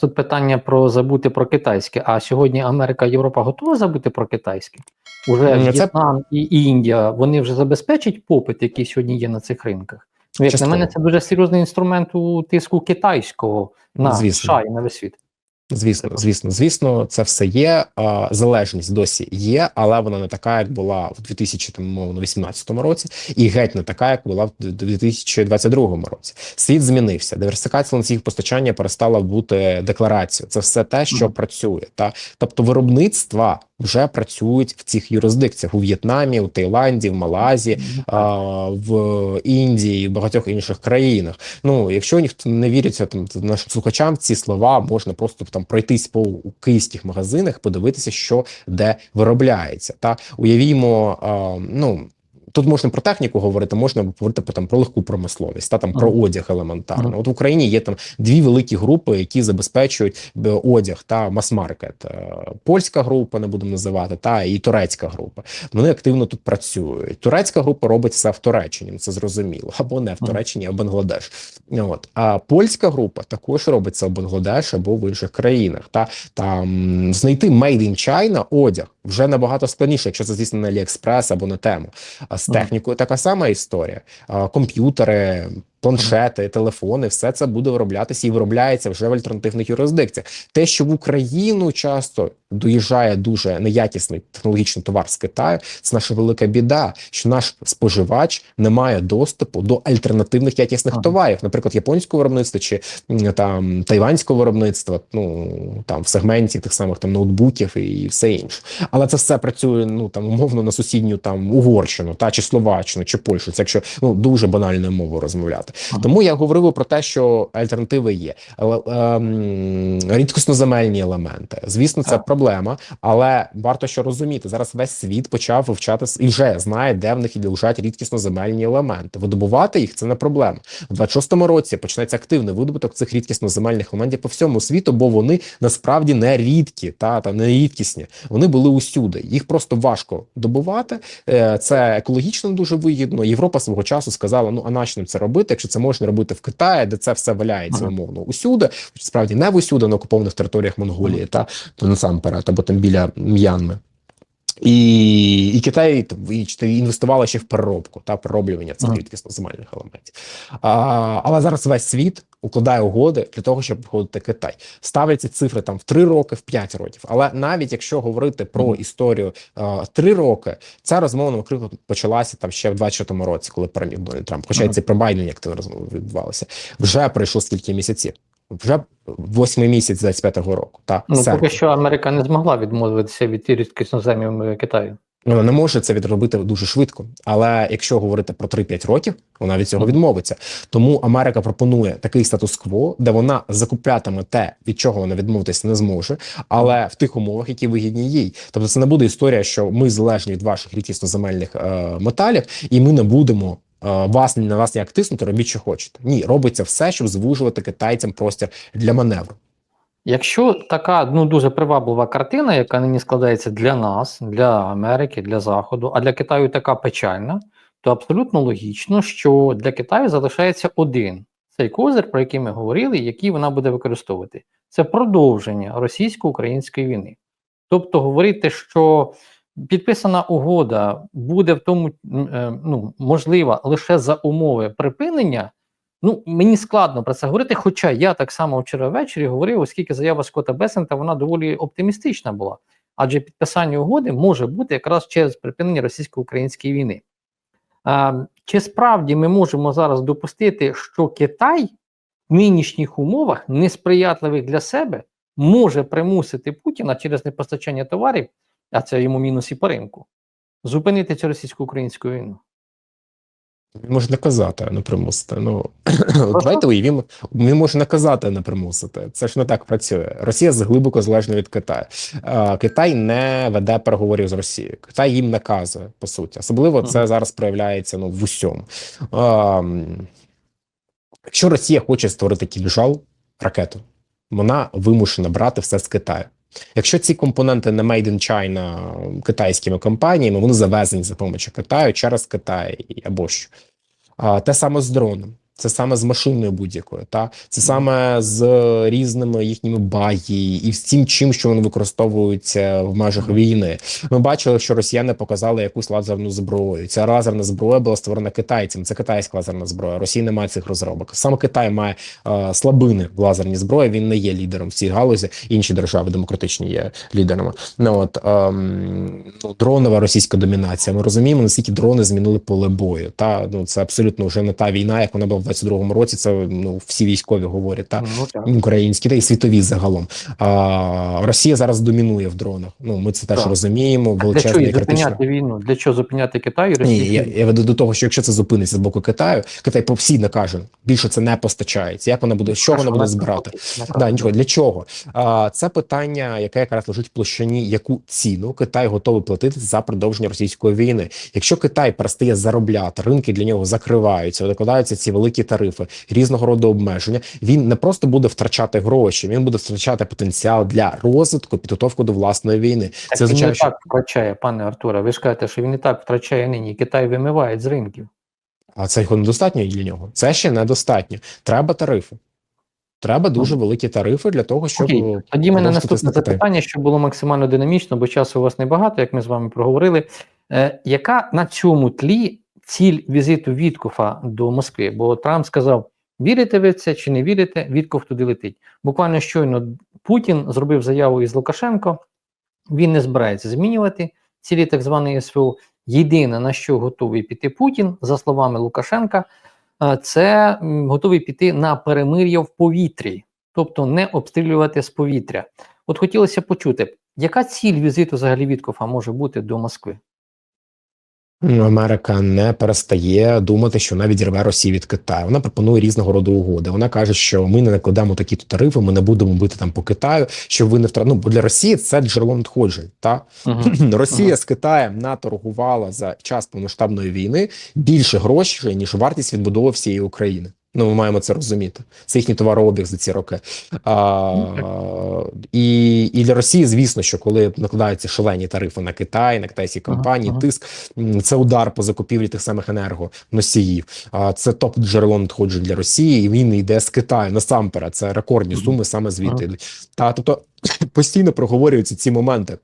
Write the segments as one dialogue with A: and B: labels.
A: Тут питання про забути про китайське. А сьогодні Америка, Європа готова забути про китайське? Уже
B: В'єтнам це-
A: і Індія вони вже забезпечать попит, який сьогодні є на цих ринках. Як
B: Частково.
A: на мене, це дуже серйозний інструмент у тиску китайського на
B: Звісно.
A: США і на весь світ.
B: Звісно, звісно, звісно, це все є. Залежність досі є, але вона не така, як була в 2018 році, і геть не така, як була в 2022 році. Світ змінився. Диверсифікація ланцюгів постачання перестала бути декларацією. Це все те, що
A: Мгм.
B: працює. Та тобто виробництва вже працюють в цих юрисдикціях у В'єтнамі, у Таїланді, в Малайзії, а, в Індії і багатьох інших країнах. Ну, якщо ніхто не віриться там нашим слухачам, ці слова можна просто там пройтись по київських магазинах, подивитися, що де виробляється. Та уявімо, ну. Тут можна про техніку говорити, можна говорити про там про легку промисловість, та там про
A: Ага.
B: одяг елементарно.
A: Ага.
B: От в Україні є там дві великі групи, які забезпечують е, одяг та мас-маркет. Е, Польська група, не будемо називати, та і турецька група. Вони активно тут працюють. Турецька група робить все в Туреччині, це зрозуміло, або не в Туреччині, а в Бангладеш. От а польська група також робить це в Бангладеш або в інших країнах. Та там знайти Made in China одяг вже набагато складніше, якщо це звісно на AliExpress або на тему. А з технікою така сама історія. Комп'ютери. Планшети, телефони, все це буде вироблятися і виробляється вже в альтернативних юрисдикціях. Те, що в Україну часто доїжджає дуже неякісний технологічний товар з Китаю, це наша велика біда, що наш споживач не має доступу до альтернативних якісних
A: Ага.
B: товарів, наприклад, японського виробництва чи там тайванського виробництва, ну там в сегменті тих самих там ноутбуків і все інше. Але це все працює ну там умовно на сусідню там Угорщину, та чи Словаччину, чи Польщу. Це якщо ну дуже банальною мовою розмовляти.
A: Ага.
B: Тому я говорив про те, що альтернативи є. Ем, рідкосноземельні елементи. Звісно, це проблема, але варто що розуміти. Зараз весь світ почав вивчати і вже знає, де в них лежать рідкісноземельні елементи. Видобувати їх це не проблема. У 26-му році почнеться активний видобуток цих рідкісноземельних елементів по всьому світу, бо вони насправді не рідкі та, та не рідкісні. Вони були усюди. Їх просто важко добувати. Е, Це екологічно дуже вигідно. Європа свого часу сказала: ну а нащо нам це робити, якщо це можна робити в Китаї, де це все валяється
A: Ага.
B: умовно усюди, справді не в усюди на окупованих територіях Монголії, та то насамперед, або там біля М'янми. І, і Китай там, і, інвестувала ще в переробку та перероблювання цих рідкісноземельних елементів. А, але зараз весь світ укладає угоди для того, щоб входити Китай. Ставляться цифри там в 3 роки, в 5 років. Але навіть якщо говорити про
A: Мгм.
B: історію а, 3 роки, ця розмова наприклад почалася там ще в 24-му році, коли переміг Дональд Трамп. Хоча
A: Ага.
B: це про Байден, як ти розмова відбувалася. Вже пройшло скільки місяців. Вже восьмий місяць 25-го року. Та
A: Ну,
B: серпень.
A: поки що Америка не змогла відмовитися від рідкісноземів е, Китаю.
B: Вона не може це відробити дуже швидко. Але якщо говорити про 3-5 років, вона від цього відмовиться. Тому Америка пропонує такий статус-кво, де вона закуплятиме те, від чого вона відмовитися не зможе, але в тих умовах, які вигідні їй. Тобто, це не буде історія, що ми залежні від ваших рідкісно-земельних е, металів, і ми не будемо. Е, Вас на вас ніяк тиснути, робіть, що хочете. Ні, робиться все, щоб звужувати китайцям простір для маневру.
A: Якщо така ну дуже приваблива картина, яка нині складається для нас, для Америки, для Заходу, а для Китаю така печальна, то абсолютно логічно, що для Китаю залишається один цей козир, про який ми говорили, який вона буде використовувати. Це продовження російсько-української війни. Тобто, говорити, що підписана угода буде в тому е, ну, можлива лише за умови припинення. Ну, мені складно про це говорити, хоча я так само вчора ввечері говорив, оскільки заява Скотта Бесента вона доволі оптимістична була. Адже підписання угоди може бути якраз через припинення російсько-української війни. А, чи справді ми можемо зараз допустити, що Китай в нинішніх умовах, несприятливих для себе, може примусити Путіна через непостачання товарів, а це йому мінус і по ринку, зупинити цю російсько-українську війну?
B: Він може наказати, а не примусити. Ну давайте уявімо, він може наказати, а не примусити. Це ж не так працює. Росія глибоко залежна від Китаю. Китай не веде переговорів з Росією. Китай їм наказує по суті. Особливо це зараз проявляється ну в усьому. А, якщо Росія хоче створити кільжал ракету, вона вимушена брати все з Китаю. Якщо ці компоненти не made in China китайськими компаніями, вони завезені за допомогою Китаю через Китай або що. Те саме з дроном. Це саме з машиною будь-якою, та це саме з різними їхніми багі і з тим, чим, що вони використовують е, в межах війни. Ми бачили, що росіяни показали якусь лазерну зброю. Ця лазерна зброя була створена китайцями. Це китайська лазерна зброя. Росія не має цих розробок. Саме Китай має е, слабини в лазерній зброї. Він не є лідером в цій галузі. Інші держави демократичні є лідерами. Ну от ну, дронова російська домінація. Ми розуміємо, наскільки дрони змінили поле бою. Та ну це абсолютно вже не та війна, як вона була в 22-му році. Це ну всі військові говорять. Та
A: Ну,
B: українські та й світові загалом. А Росія зараз домінує в дронах. Ну ми це теж
A: Так.
B: розуміємо.
A: Для чого і зупиняти війну? Для чого зупиняти Китай і
B: Ні, я, я веду до того, що якщо це зупиниться з боку Китаю, Китай постійно каже, більше це не постачається. Як вона буде, що вона буде збирати? Да, нічого для чого? А, це питання, яке якраз лежить в площині, яку ціну Китай готовий платити за продовження російської війни. Якщо Китай перестає заробляти, ринки для нього закриваються, викладаються ці великі тарифи, різного роду обмеження. Він не просто буде втрачати гроші, він буде втрачати потенціал для розвитку, підготовки до власної війни.
A: Так
B: Це
A: він
B: означає,
A: не
B: що
A: так втрачає, пане Артуре. Ви ж кажете, що він і так втрачає нині. Китай вимиває з ринків.
B: а це його недостатньо для нього. Це ще недостатньо. Треба тарифи. Треба дуже великі тарифи для того, щоб
A: Окей, Тоді мене наступне запитання, щоб було максимально динамічно, бо часу у вас небагато, як ми з вами проговорили. Е, яка на цьому тлі ціль візиту Віткофа до Москви? Бо Трамп сказав: вірите ви це чи не вірите, Вітков туди летить. Буквально щойно Путін зробив заяву із Лукашенко. Він не збирається змінювати цілі так званої СВО. Єдине на що готовий піти Путін, за словами Лукашенка, е, це готовий піти на перемир'я в повітрі, тобто не обстрілювати з повітря. От хотілося почути, яка ціль візиту взагалі Віткофа може бути до Москви?
B: Америка не перестає думати, що вона відірве Росію від Китаю. Вона пропонує різного роду угоди. Вона каже, що ми не накладемо такі то тарифи, ми не будемо бити там по Китаю, щоб ви не втратили. Ну, бо для Росії це джерело надходжень. Та
A: Мгм.
B: Росія
A: Ага.
B: з Китаєм наторгувала за час повномасштабної війни більше грошей ніж вартість відбудови всієї України. Ну, ми маємо це розуміти. Це їхній товарообіг за ці роки. А, і, і для Росії, звісно, що коли накладаються шалені тарифи на Китай, на китайські компанії,
A: ага.
B: тиск це удар по закупівлі тих самих енергоносіїв. А це топ джерело надходжень для Росії, і він йде з Китаю насамперед. Це рекордні суми саме звідти.
A: Ага.
B: Та тобто постійно проговорюються ці моменти.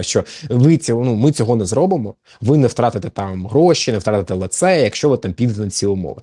B: Що ви цього ну ми цього не зробимо, ви не втратите там гроші, не втратите лице, якщо ви там підете на ці умови.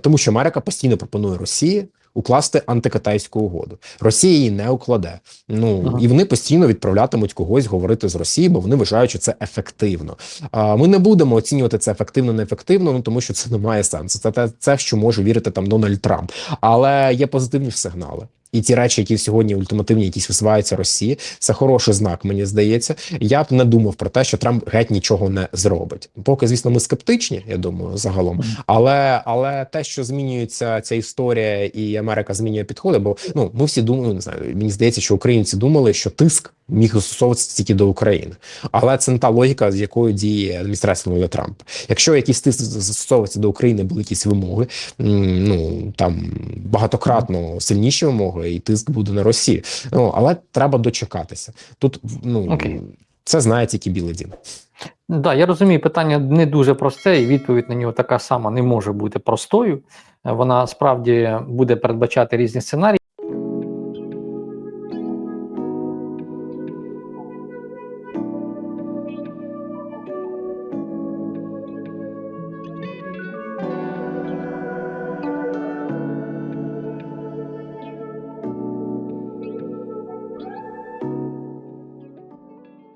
B: Тому що Америка постійно пропонує Росії укласти антикитайську угоду. Росія її не укладе. Ну
A: Ага.
B: і вони постійно відправлятимуть когось говорити з Росії, бо вони вважають, що це ефективно. А ми не будемо оцінювати це ефективно, неефективно, ну тому що це не має сенсу. Це те, це що може вірити там Дональд Трамп. Але є позитивні сигнали. І ті речі, які сьогодні ультимативні, якісь висуваються Росії, це хороший знак, мені здається. Я б не думав про те, що Трамп геть нічого не зробить. Поки, звісно, ми скептичні, я думаю, загалом. Але але те, що змінюється ця історія, і Америка змінює підходи, бо ну ми всі думали, не знаю, мені здається, що українці думали, що тиск міг застосовуватися тільки до України, але це не та логіка, з якою діє адміністрація Дональда Трампа. Якщо якісь тиск застосовується до України, були якісь вимоги, ну там багатократно сильніші вимоги, і тиск буде на Росію. Ну але треба дочекатися. Тут ну
A: Окей.
B: це знає тільки Білий Дім.
A: Да, я розумію, питання не дуже просте, і відповідь на нього така сама не може бути простою. Вона справді буде передбачати різні сценарії.